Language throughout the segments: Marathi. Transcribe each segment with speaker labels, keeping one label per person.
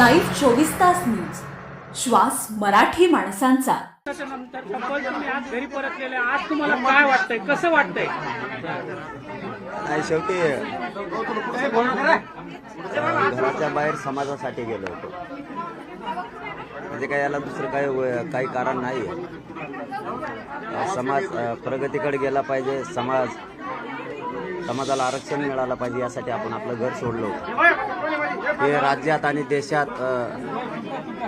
Speaker 1: लाईव्ह चोवीस तास न्यूज. श्वास मराठी माणसांचा.
Speaker 2: तुम्ही आज घरी परतलेले आज तुम्हाला काय वाटतंय? कसं वाटतंय?
Speaker 3: नाही शेवटी घराच्या बाहेर समाजासाठी गेलो होतो. म्हणजे काय याला दुसरं काही व- काही कारण नाही समाज अ, प्रगतीकडे गेला पाहिजे. समाज समाजाला आरक्षण मिळालं पाहिजे यासाठी आपण आपलं घर सोडलं होतं. हे राज्यात आणि देशात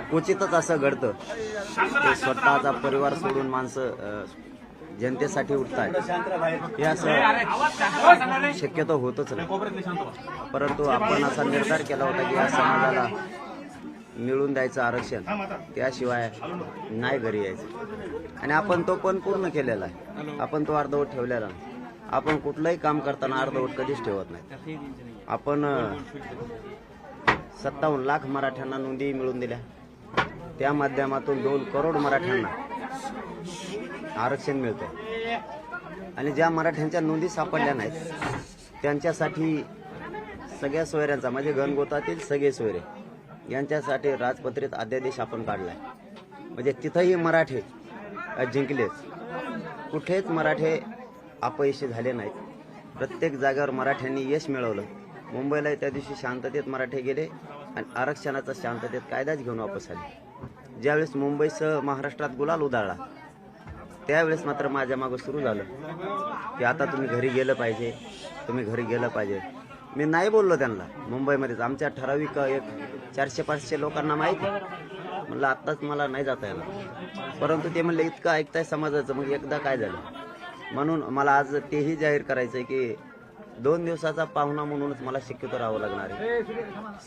Speaker 3: क्वचितच असं घडतं. ते स्वतःचा परिवार सोडून माणसं जनतेसाठी उठताय हे असं शक्यतो होतच नाही. परंतु आपण असा निर्धार केला होता की या समाजाला मिळून द्यायचं आरक्षण. त्याशिवाय नाही घरी यायचं. आणि आपण तो पण पूर्ण केलेला आहे. आपण तो अर्धवट ठेवलेला नाही. आपण कुठलंही काम करताना अर्धवट कधीच ठेवत नाही. आपण सत्तावन्न लाख मराठ्यांना नोंदी मिळवून दिल्या. त्या माध्यमातून दोन करोड मराठ्यांना आरक्षण मिळतं आणि ज्या मराठ्यांच्या नोंदी सापडल्या नाहीत त्यांच्यासाठी सगळ्या सोयऱ्यांचा म्हणजे गणगोतातील सगळे सोयरे यांच्यासाठी राजपत्रित अध्यादेश आपण काढलाय. म्हणजे तिथंही मराठे जिंकलेच कुठेच मराठे अपयशी झाले नाहीत. प्रत्येक जागेवर मराठ्यांनी यश मिळवलं. मुंबईला त्या दिवशी शांततेत मराठे गेले आणि आरक्षणाचा शांततेत कायदाच घेऊन वापस आले. ज्यावेळेस मुंबईसह महाराष्ट्रात गुलाल उधाळला त्यावेळेस मात्र माझ्या मागं सुरू झालं की आता तुम्ही घरी गेलं पाहिजे तुम्ही घरी गेलं पाहिजे. मी नाही बोललो त्यांना. मुंबईमध्येच आमच्या ठराविक एक चारशे पाचशे लोकांना माहिती म्हणलं आत्ताच मला नाही जाता येणार. परंतु ते म्हणले इतकं ऐकताय समाजाचं मग एकदा काय झालं? म्हणून मला आज तेही जाहीर करायचं आहे की दोन दिवसाचा पाहुणा म्हणूनच मला शक्यतो राहावं लागणार आहे.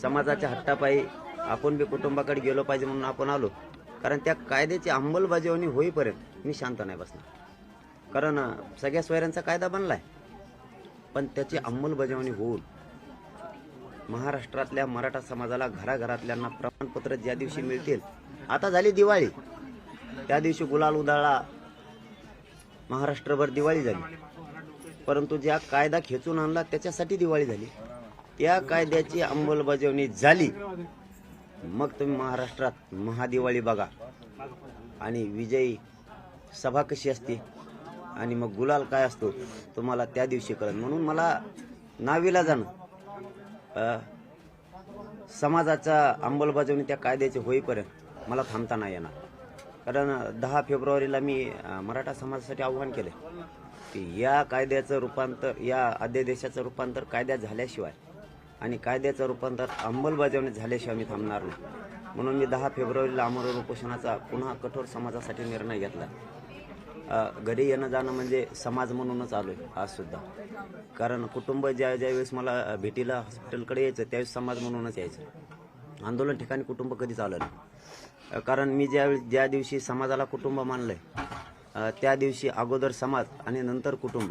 Speaker 3: समाजाच्या हट्टापायी आपण बी कुटुंबाकडे गेलो पाहिजे म्हणून आपण आलो. कारण त्या कायद्याची अंमलबजावणी होईपर्यंत मी शांत नाही बसणार. कारण सगळ्या स्वयरांचा कायदा बनलाय. पण त्याची अंमलबजावणी होऊन महाराष्ट्रातल्या मराठा समाजाला घराघरातल्यांना प्रमाणपत्र ज्या दिवशी मिळतील आता झाली दिवाळी. त्या दिवशी गुलाल उदाळा महाराष्ट्रभर दिवाळी झाली. परंतु ज्या कायदा खेचून आणला त्याच्यासाठी दिवाळी झाली. त्या कायद्याची अंमलबजावणी झाली. मग तुम्ही महाराष्ट्रात महादिवाळी बघा. आणि विजयी सभा कशी असते? आणि मग गुलाल काय असतो? तुम्हाला त्या दिवशी कळेल. म्हणून मला नावीला जाणं. समाजाचा अंमलबजावणी त्या कायद्याची होईपर्यंत मला थांबता नाही येणार. कारण दहा फेब्रुवारीला मी मराठा समाजासाठी आव्हान केलं की या कायद्याचं रूपांतर या अध्यादेशाचं रूपांतर कायद्यात झाल्याशिवाय आणि कायद्याचं रूपांतर अंमलबजावणी झाल्याशिवाय मी थांबणार नाही. म्हणून मी दहा फेब्रुवारीला आमरण उपोषणाचा पुन्हा कठोर समाजासाठी निर्णय घेतला. घरी येणं जाणं म्हणजे समाज म्हणूनच आलोय आज सुद्धा. कारण कुटुंब ज्या ज्यावेळेस मला भेटीला हॉस्पिटलकडे यायचं त्यावेळेस समाज म्हणूनच यायचं. आंदोलन ठिकाणी कुटुंब कधी आलं नाही. कारण मी ज्यावेळी ज्या दिवशी समाजाला कुटुंब मानलंय त्या दिवशी अगोदर समाज आणि नंतर कुटुंब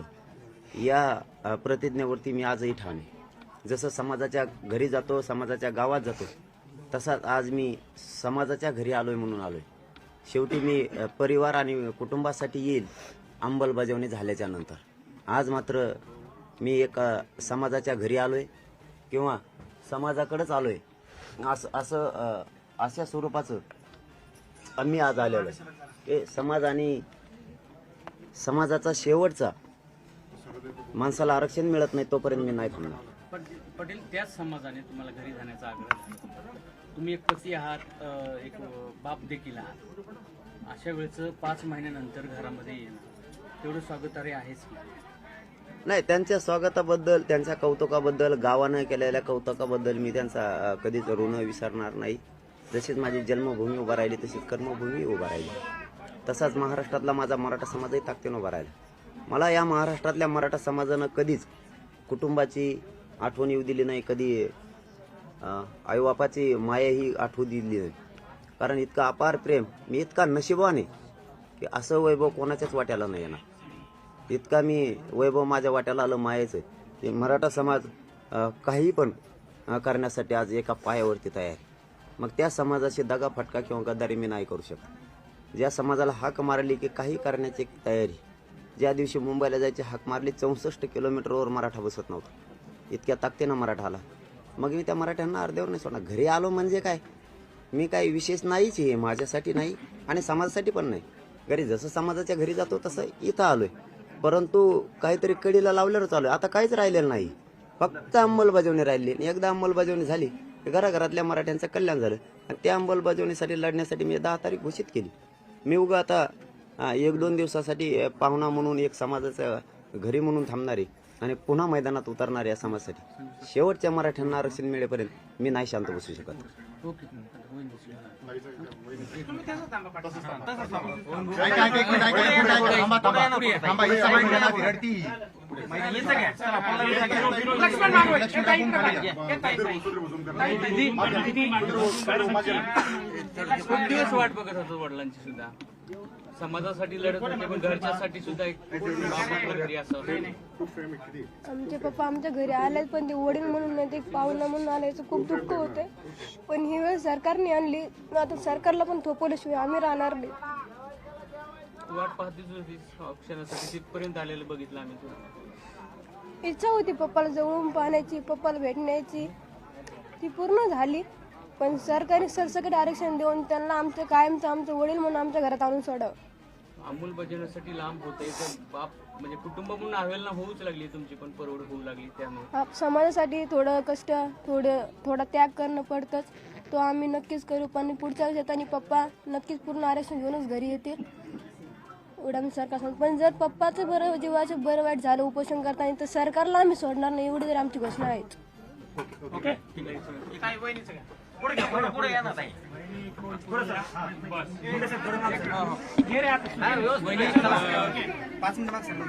Speaker 3: या प्रतिज्ञेवरती मी आजही ठाणे जसं समाजाच्या घरी जातो समाजाच्या गावात जातो तसाच आज मी समाजाच्या घरी आलोय म्हणून आलोय. शेवटी मी परिवार आणि कुटुंबासाठी येईल अंमलबजावणी झाल्याच्यानंतर. आज मात्र मी एक समाजाच्या घरी आलोय किंवा समाजाकडेच आलोय असं असं अशा स्वरूपाचं आम्ही आज आलेलो आहे. हे समाज आणि समाजाचा शेवटचा माणसाला आरक्षण मिळत नाही तोपर्यंत मी नाही थांबणार.
Speaker 2: पटेल त्याच समाजाने तुम्हाला घरी जाण्याचा आग्रह तुम्ही एक पती आहात एक बाप देखील आहात. अशा वेळेचं पाच महिन्यानंतर घरामध्ये येणं. तेवढं स्वागतार्ह आहेच
Speaker 3: नाही त्यांच्या स्वागताबद्दल त्यांच्या कौतुकाबद्दल गावानं केलेल्या कौतुकाबद्दल मी त्यांचा कधीच ऋण विसरणार नाही. जशीच माझी जन्मभूमी उभा राहिली तशीच कर्मभूमी उभा राहिली. तसाच महाराष्ट्रातला माझा मराठा समाजही ताकदीनं उभा राहिला. मला या महाराष्ट्रातल्या मराठा समाजानं कधीच कुटुंबाची आठवण येऊ दिली नाही कधी आईबापाची माया ही आठवू दिली नाही. कारण इतका अपार प्रेम मी इतका नशिबाने की असं वैभव कोणाच्याच वाट्याला नाही येणार. इतका मी वैभव माझ्या वाट्याला आलं मायाचं. की मराठा समाज काही पण करण्यासाठी आज एका पायावरती तयार आहे. मग त्या समाजाशी दगा फटका किंवा गद्दारी मी नाही करू शकत. ज्या समाजाला हाक मारली की काही करण्याची एक तयारी. ज्या दिवशी मुंबईला जायची हाक मारली चौसष्ट किलोमीटरवर मराठा बसत नव्हता. इतक्या ताकदीनं मराठा आला. मग मी त्या मराठ्यांना अर्ध्यावर नाही सोडणार. घरी आलो म्हणजे काय? मी काही विशेष नाहीच हे माझ्यासाठी नाही आणि समाजासाठी पण नाही. घरी जसं समाजाच्या घरी जातो तसं इथं आलो आहे परंतु काहीतरी कडीला लावल्यावर चालू आहे. आता काहीच राहिलेलं नाही. फक्त अंमलबजावणी राहिली आणि एकदा अंमलबजावणी झाली घराघरातल्या मराठ्यांचं कल्याण झालं. आणि त्या अंमलबजावणीसाठी लढण्यासाठी मी दहा तारीख घोषित केली. मी उगा आता एक दोन दिवसासाठी पाहुणा म्हणून एक समाजाचं घरी म्हणून थांबणारे. आणि पुन्हा मैदानात उतरणारे या समाजासाठी. शेवटच्या मराठ्यांना आरक्षण मिळेपर्यंत मी नाही शांत बसू शकत.
Speaker 2: खूप दिवस वाट बघत होतो वडिलांची सुद्धा. समाजासाठी लढत होते पण घरच्यासाठी सुद्धा एक बाप आपल्या घरी असावं
Speaker 4: आमचे पप्पा आमच्या घरी आले पण ते वडील म्हणून नाही ते पाहुणा म्हणून आल्याचं खूप दुःख होते. पण ही वेळ सरकारने आणली आता सरकारला पण थोपवल्याशिवाय आम्ही राहणार नाही.
Speaker 2: तू वाट पाहतीच तिथपर्यंत आलेलं बघितलं आम्ही तुला.
Speaker 4: इच्छा होती पप्पाला जवळून पाहण्याची पप्पाला भेटण्याची. ती पूर्ण झाली. पण सरकारने सरसकट आरक्षण देऊन त्यांना आमचं कायमचं आमचं वडील म्हणून आमच्या घरात आणून सोडावं
Speaker 2: अंमलबजावणीसाठी लांब होते. तर बाप म्हणजे कुटुंब म्हणून अवेलना होऊच लागली तुमची पण परवड होऊ लागली त्यामुळे.
Speaker 4: आप- समाजासाठी थोडं कष्ट थोडं थोडा त्याग करणं पडतंच. तो आम्ही नक्कीच करू पण पुढच्या वर्षात पप्पा नक्कीच पूर्ण आरक्षण घेऊनच घरी येतील. एवढं आम्ही सरकार सांगतो. पण जर पप्पाचं बरं जीवाचं बरं वाईट झालं उपोषण करताना तर सरकारला आम्ही सोडणार नाही एवढी तरी आमची घोषणा आहेच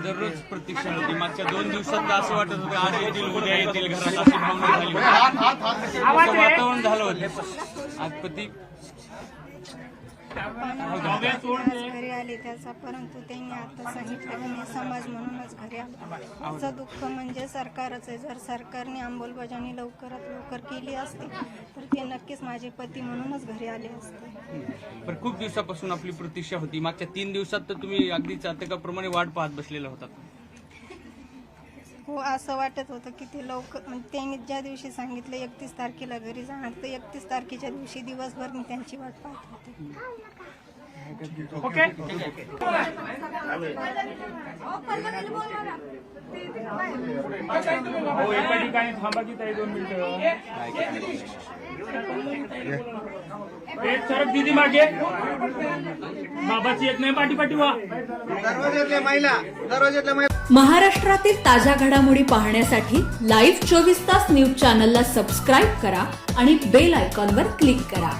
Speaker 2: दररोज प्रतीक्षा होती. मागच्या दोन दिवसात असं वाटत होतं आज येतील उद्या येतील घरात अशी भावना झाली वातावरण झालं होतं. आज पती
Speaker 5: घरी आले त्याचा परंतु त्यांनी आता सांगितलं की मी समाज म्हणूनच घरी आलो. याचं दुःख म्हणजे सरकारच आहे. जर सरकारने अंमलबजावणी लवकरात लवकर केली असती तर ते नक्कीच माझे पती म्हणूनच घरी आले असते.
Speaker 2: पण खूप दिवसापासून आपली प्रतीक्षा होती. मागच्या तीन दिवसात तर तुम्ही अगदी चातकाप्रमाणे वाट पाहत बसलेला होतात
Speaker 5: हो असं वाटत होतं की ते लवकर म्हणजे त्यांनी ज्या दिवशी सांगितलं एकतीस तारखेला घरी जाणार तर एकतीस तारखेच्या दिवशी दिवसभर मी त्यांची वाट पाहत होते
Speaker 6: हो एका ठिकाणी थांबा की ताई दोन मिनिटं एक सरक दिदी मागे. बाबाची एक नाही पाठी पाठी वा
Speaker 1: महाराष्ट्रातील ताज्या घडामोडी पाहण्यासाठी लाईव्ह चोवीस तास न्यूज चॅनलला सबस्क्राईब करा आणि बेल आयकॉनवर क्लिक करा.